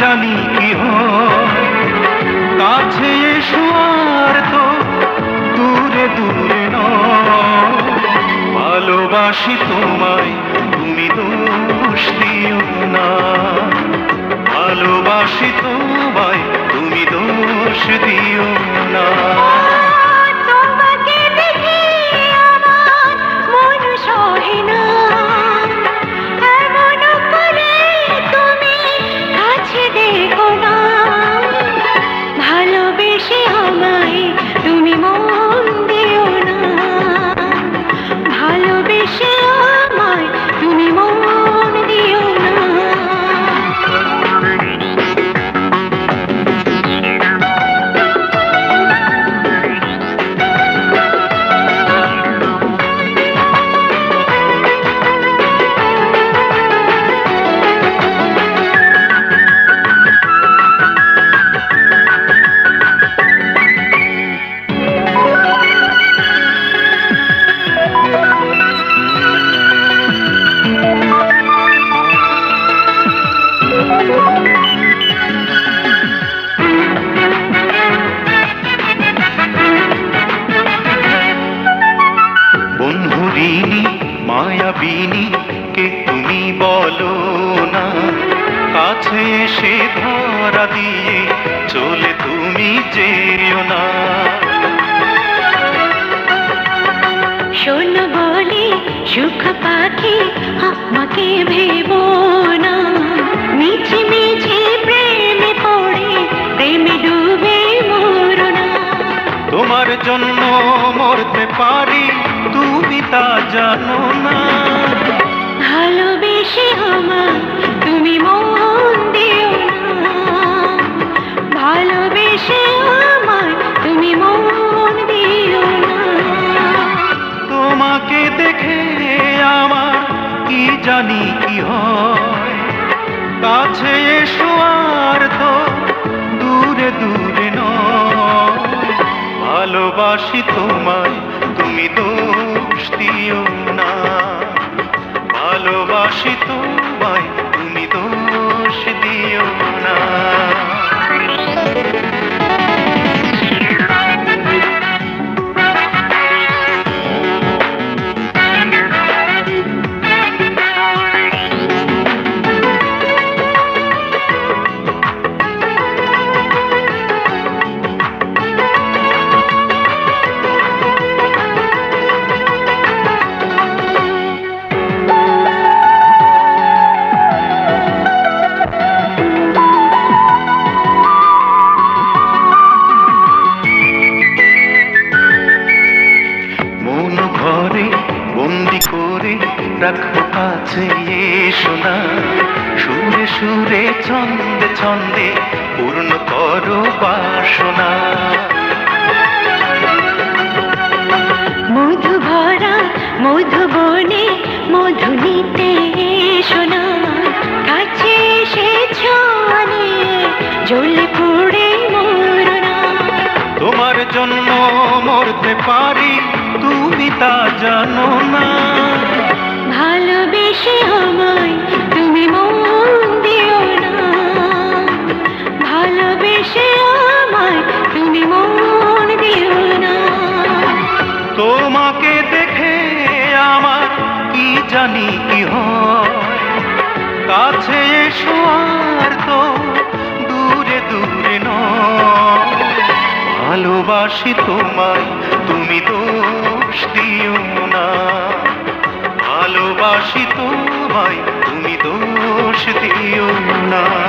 জানি কি কাছে এসো আর তো দূরে দূরে নয়। ভালোবাসি তোমায় তুমি দোষ দিও না। ভালোবাসি তোমায় বন্ধুরিনী মায়াবিনী কে তুমি বলো না? কাছে এসে ধরা দিয়ে চলে তুমি যেও না। শোন বলে সুখ পাখি আমাকে ভেবো না। মিছে মিছে প্রেমে পড়ে প্রেমে ডুবে মরো না। তোমার জন্য মরতে পারি তুমি তা জানো না? ভালোবেসে আমার তুমি মন দিও না। ভালোবেসে আমার তুমি মন দিও না। তোমাকে দেখে আমার কি জানি কি হয়? কাছে এসো আর তো দূরে দূরে নয়। ভালোবাসি তোমায় তুমি দোষ দিও না ভালোবাসি তোমায় রাখো কাছে এসো না সুরে সুরে ছন্দে ছন্দে পূর্ণ করো বাসনা। মধু ভরা মধুবনে মধু নিতে শোনা কাছে এসেছ জ্বলে পড়ে মরনা। তোমার জন্য মরতে পারি তুমি তা জানো না। ভালোবেসে আমায় তুমি মন দিও না। ভালোবেসে আমায় তুমি মন দিও না। তোমাকে দেখে আমার কি জানি কি কাছে এসো আর তো দূরে দূরে নয়। ভালোবাসি তোমায়, তুমি দোষ দিও ভালোবাসি তোমায় তুমি দোষ দিও না।